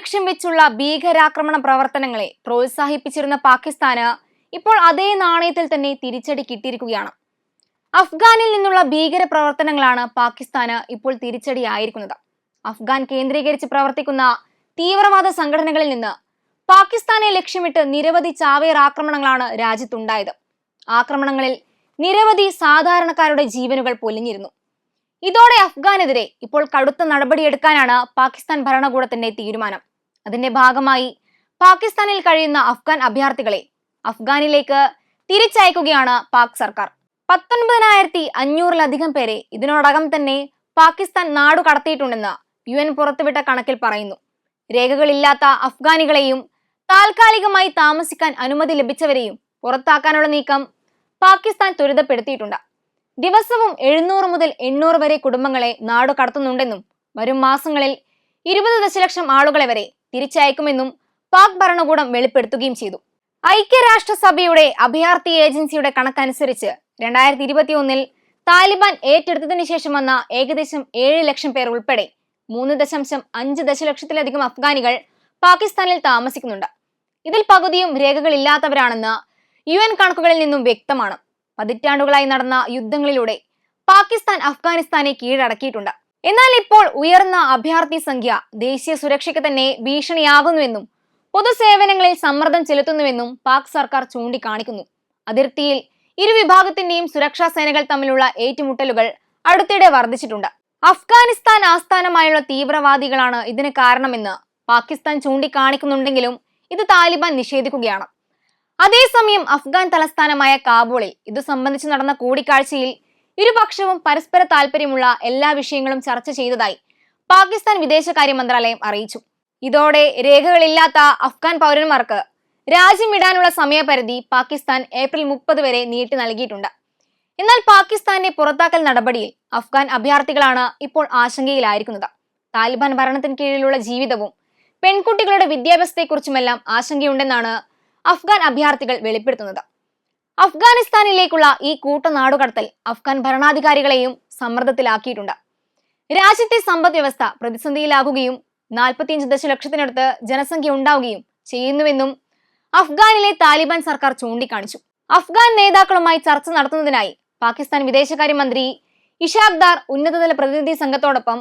ലക്ഷ്യം വെച്ചുള്ള ഭീകരാക്രമണ പ്രവർത്തനങ്ങളെ പ്രോത്സാഹിപ്പിച്ചിരുന്ന പാകിസ്ഥാന് ഇപ്പോൾ അതേ നാണയത്തിൽ തന്നെ തിരിച്ചടി കിട്ടിയിരിക്കുകയാണ്. അഫ്ഗാനിൽ നിന്നുള്ള ഭീകര പ്രവർത്തനങ്ങളാണ് പാകിസ്ഥാന് ഇപ്പോൾ തിരിച്ചടിയായിരിക്കുന്നത്. അഫ്ഗാൻ കേന്ദ്രീകരിച്ച് പ്രവർത്തിക്കുന്ന തീവ്രവാദ സംഘടനകളിൽ നിന്ന് പാകിസ്ഥാനെ ലക്ഷ്യമിട്ട് നിരവധി ചാവേർ ആക്രമണങ്ങളാണ് രാജ്യത്തുണ്ടായത്. ആക്രമണങ്ങളിൽ നിരവധി സാധാരണക്കാരുടെ ജീവനുകൾ പൊലിഞ്ഞിരുന്നു. ഇതോടെ അഫ്ഗാനെതിരെ ഇപ്പോൾ കടുത്ത നടപടിയെടുക്കാനാണ് പാകിസ്ഥാൻ ഭരണകൂടത്തിന്റെ തീരുമാനം. അതിന്റെ ഭാഗമായി പാകിസ്ഥാനിൽ കഴിയുന്ന അഫ്ഗാൻ അഭയാർത്ഥികളെ അഫ്ഗാനിലേക്ക് തിരിച്ചയക്കുകയാണ് പാക് സർക്കാർ. പത്തൊൻപതിനായിരത്തി അഞ്ഞൂറിലധികം പേരെ ഇതിനോടകം തന്നെ പാകിസ്ഥാൻ നാടു കടത്തിയിട്ടുണ്ടെന്ന് യു എൻ പുറത്തുവിട്ട കണക്കിൽ പറയുന്നു. രേഖകളില്ലാത്ത അഫ്ഗാനികളെയും താൽക്കാലികമായി താമസിക്കാൻ അനുമതി ലഭിച്ചവരെയും പുറത്താക്കാനുള്ള നീക്കം പാകിസ്ഥാൻ ത്വരിതപ്പെടുത്തിയിട്ടുണ്ട്. ദിവസവും എഴുന്നൂറ് മുതൽ എണ്ണൂറ് വരെ കുടുംബങ്ങളെ നാടു കടത്തുന്നുണ്ടെന്നും വരും മാസങ്ങളിൽ ഇരുപത് ദശലക്ഷം ആളുകളെ വരെ തിരിച്ചയക്കുമെന്നും പാക് ഭരണകൂടം വെളിപ്പെടുത്തുകയും ചെയ്തു. ഐക്യരാഷ്ട്രസഭയുടെ അഭയാർത്ഥി ഏജൻസിയുടെ കണക്കനുസരിച്ച് രണ്ടായിരത്തി ഇരുപത്തിയൊന്നിൽ താലിബാൻ ഏറ്റെടുത്തതിനു ശേഷം വന്ന ഏകദേശം ഏഴ് ലക്ഷം പേർ ഉൾപ്പെടെ മൂന്ന് ദശാംശം അഞ്ച് ദശലക്ഷത്തിലധികം അഫ്ഗാനികൾ പാകിസ്ഥാനിൽ താമസിക്കുന്നുണ്ട്. ഇതിൽ പകുതിയും രേഖകളില്ലാത്തവരാണെന്ന് യു എൻ കണക്കുകളിൽ നിന്നും വ്യക്തമാണ്. പതിറ്റാണ്ടുകളായി നടന്ന യുദ്ധങ്ങളിലൂടെ പാകിസ്ഥാൻ അഫ്ഗാനിസ്ഥാനെ കീഴടക്കിയിട്ടുണ്ട്. എന്നാൽ ഇപ്പോൾ ഉയർന്ന അഭയാർത്ഥി സംഖ്യ ദേശീയ സുരക്ഷയ്ക്ക് തന്നെ ഭീഷണിയാകുന്നുവെന്നും പൊതുസേവനങ്ങളിൽ സമ്മർദ്ദം ചെലുത്തുന്നുവെന്നും പാക് സർക്കാർ ചൂണ്ടിക്കാണിക്കുന്നു. അതിർത്തിയിൽ ഇരു വിഭാഗത്തിന്റെയും സുരക്ഷാ സേനകൾ തമ്മിലുള്ള ഏറ്റുമുട്ടലുകൾ അടുത്തിടെ വർദ്ധിച്ചിട്ടുണ്ട്. അഫ്ഗാനിസ്ഥാൻ ആസ്ഥാനമായുള്ള തീവ്രവാദികളാണ് ഇതിന് കാരണമെന്ന് പാകിസ്ഥാൻ ചൂണ്ടിക്കാണിക്കുന്നുണ്ടെങ്കിലും ഇത് താലിബാൻ നിഷേധിക്കുകയാണ്. അതേസമയം അഫ്ഗാൻ തലസ്ഥാനമായ കാബൂളിൽ ഇതു സംബന്ധിച്ച് നടന്ന കൂടിക്കാഴ്ചയിൽ ഇരുപക്ഷവും പരസ്പര താല്പര്യമുള്ള എല്ലാ വിഷയങ്ങളും ചർച്ച ചെയ്തതായി പാകിസ്ഥാൻ വിദേശകാര്യ മന്ത്രാലയം അറിയിച്ചു. ഇതോടെ രേഖകളില്ലാത്ത അഫ്ഗാൻ പൗരന്മാർക്ക് രാജ്യം വിടാനുള്ള സമയപരിധി പാകിസ്ഥാൻ ഏപ്രിൽ മുപ്പത് വരെ നീട്ടി നൽകിയിട്ടുണ്ട്. എന്നാൽ പാകിസ്ഥാന്റെ പുറത്താക്കൽ നടപടിയിൽ അഫ്ഗാൻ അഭയാർത്ഥികളാണ് ഇപ്പോൾ ആശങ്കയിലായിരിക്കുന്നത്. താലിബാൻ ഭരണത്തിന് കീഴിലുള്ള ജീവിതവും പെൺകുട്ടികളുടെ വിദ്യാഭ്യാസത്തെക്കുറിച്ചുമെല്ലാം ആശങ്കയുണ്ടെന്നാണ് അഫ്ഗാൻ അഭയാർത്ഥികൾ വെളിപ്പെടുത്തുന്നത്. അഫ്ഗാനിസ്ഥാനിലേക്കുള്ള ഈ കൂട്ടനാടുകടത്തൽ അഫ്ഗാൻ ഭരണാധികാരികളെയും സമ്മർദ്ദത്തിലാക്കിയിട്ടുണ്ട്. രാജ്യത്തെ സമ്പദ് വ്യവസ്ഥ പ്രതിസന്ധിയിലാകുകയും നാൽപ്പത്തിയഞ്ച് ദശലക്ഷത്തിനടുത്ത് ജനസംഖ്യ ഉണ്ടാവുകയും ചെയ്യുന്നുവെന്നും അഫ്ഗാനിലെ താലിബാൻ സർക്കാർ ചൂണ്ടിക്കാണിച്ചു. അഫ്ഗാൻ നേതാക്കളുമായി ചർച്ച നടത്തുന്നതിനായി പാകിസ്ഥാൻ വിദേശകാര്യമന്ത്രി ഇഷാഖ് ദാർ ഉന്നതതല പ്രതിനിധി സംഘത്തോടൊപ്പം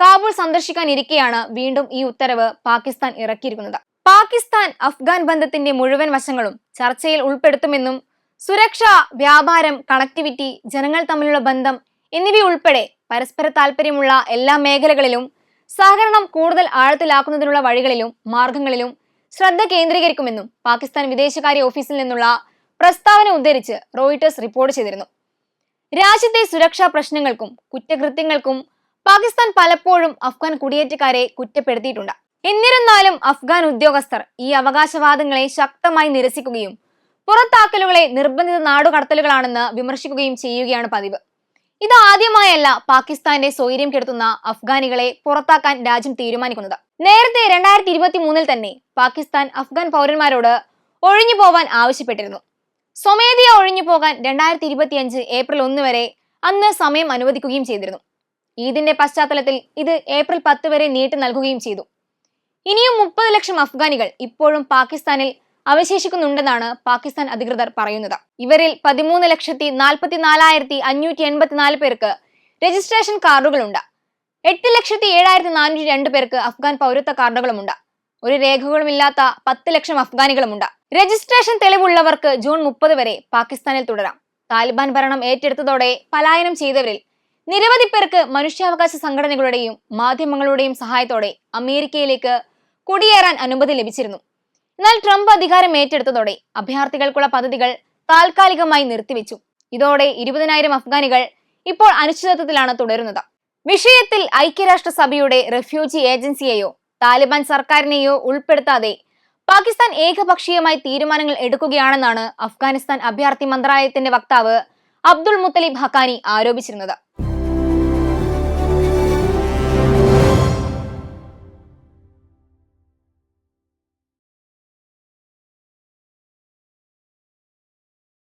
കാബൂൾ സന്ദർശിക്കാനിരിക്കെയാണ് വീണ്ടും ഈ ഉത്തരവ് പാകിസ്ഥാൻ ഇറക്കിയിരിക്കുന്നത്. പാകിസ്ഥാൻ അഫ്ഗാൻ ബന്ധത്തിന്റെ മുഴുവൻ വശങ്ങളും ചർച്ചയിൽ ഉൾപ്പെടുത്തുമെന്നും സുരക്ഷ വ്യാപാരം കണക്ടിവിറ്റി ജനങ്ങൾ തമ്മിലുള്ള ബന്ധം എന്നിവയുൾപ്പെടെ പരസ്പര താല്പര്യമുള്ള എല്ലാ മേഖലകളിലും സഹകരണം കൂടുതൽ ആഴത്തിലാക്കുന്നതിനുള്ള വഴികളിലും മാർഗങ്ങളിലും ശ്രദ്ധ കേന്ദ്രീകരിക്കുമെന്നും പാകിസ്ഥാൻ വിദേശകാര്യ ഓഫീസിൽ നിന്നുള്ള പ്രസ്താവന ഉദ്ധരിച്ച് റോയിട്ടേഴ്സ് റിപ്പോർട്ട് ചെയ്തിരുന്നു. രാജ്യത്തെ സുരക്ഷാ പ്രശ്നങ്ങൾക്കും കുറ്റകൃത്യങ്ങൾക്കും പാകിസ്ഥാൻ പലപ്പോഴും അഫ്ഗാൻ കുടിയേറ്റക്കാരെ കുറ്റപ്പെടുത്തിയിട്ടുണ്ട്. എന്നിരുന്നാലും അഫ്ഗാൻ ഉദ്യോഗസ്ഥർ ഈ അവകാശവാദങ്ങളെ ശക്തമായി നിരസിക്കുകയും പുറത്താക്കലുകളെ നിർബന്ധിത നാടുകടത്തലുകളാണെന്ന് വിമർശിക്കുകയും ചെയ്യുകയാണ് പതിവ്. ഇത് ആദ്യമായല്ല പാകിസ്ഥാന്റെ സ്വൈര്യം കെടുത്തുന്ന അഫ്ഗാനികളെ പുറത്താക്കാൻ രാജ്യം തീരുമാനിക്കുന്നത്. നേരത്തെ രണ്ടായിരത്തി ഇരുപത്തി മൂന്നിൽ തന്നെ പാകിസ്ഥാൻ അഫ്ഗാൻ പൗരന്മാരോട് ഒഴിഞ്ഞു പോവാൻ ആവശ്യപ്പെട്ടിരുന്നു. സ്വമേധയാ ഒഴിഞ്ഞു പോകാൻ രണ്ടായിരത്തി ഇരുപത്തിയഞ്ച് ഏപ്രിൽ ഒന്ന് വരെ അന്ന് സമയം അനുവദിക്കുകയും ചെയ്തിരുന്നു. ഈദിന്റെ പശ്ചാത്തലത്തിൽ ഇത് ഏപ്രിൽ പത്ത് വരെ നീട്ടി നൽകുകയും ചെയ്തു. ഇനിയും മുപ്പത് ലക്ഷം അഫ്ഗാനികൾ ഇപ്പോഴും പാകിസ്ഥാനിൽ അവശേഷിക്കുന്നുണ്ടെന്നാണ് പാകിസ്ഥാൻ അധികൃതർ പറയുന്നത്. ഇവരിൽ പതിമൂന്ന് ലക്ഷത്തി നാൽപ്പത്തി നാലായിരത്തി അഞ്ഞൂറ്റി എൺപത്തിനാല് പേർക്ക് രജിസ്ട്രേഷൻ കാർഡുകളുണ്ട്. എട്ട് ലക്ഷത്തി ഏഴായിരത്തി നാനൂറ്റി രണ്ട് പേർക്ക് അഫ്ഗാൻ പൗരത്വ കാർഡുകളുമുണ്ട്. ഒരു രേഖകളുമില്ലാത്ത പത്ത് ലക്ഷം അഫ്ഗാനികളുമുണ്ട്. രജിസ്ട്രേഷൻ തെളിവുള്ളവർക്ക് ജൂൺ മുപ്പത് വരെ പാകിസ്ഥാനിൽ തുടരാം. താലിബാൻ ഭരണം ഏറ്റെടുത്തതോടെ പലായനം ചെയ്തവരിൽ നിരവധി പേർക്ക് മനുഷ്യാവകാശ സംഘടനകളുടെയും മാധ്യമങ്ങളുടെയും സഹായത്തോടെ അമേരിക്കയിലേക്ക് കുടിയേറാൻ അനുമതി ലഭിച്ചിരുന്നു. എന്നാൽ ട്രംപ് അധികാരം ഏറ്റെടുത്തതോടെ അഭയാർത്ഥികൾക്കുള്ള പദ്ധതികൾ താൽക്കാലികമായി നിർത്തിവെച്ചു. ഇതോടെ ഇരുപതിനായിരം അഫ്ഗാനികൾ ഇപ്പോൾ അനിശ്ചിതത്വത്തിലാണ് തുടരുന്നത്. വിഷയത്തിൽ ഐക്യരാഷ്ട്രസഭയുടെ റെഫ്യൂജി ഏജൻസിയെയോ താലിബാൻ സർക്കാരിനെയോ ഉൾപ്പെടുത്താതെ പാകിസ്ഥാൻ ഏകപക്ഷീയമായി തീരുമാനങ്ങൾ എടുക്കുകയാണെന്നാണ് അഫ്ഗാനിസ്ഥാൻ അഭയാർത്ഥി മന്ത്രാലയത്തിന്റെ വക്താവ് അബ്ദുൾ മുത്തലിബ് ഹക്കാനി ആരോപിച്ചിരുന്നത്.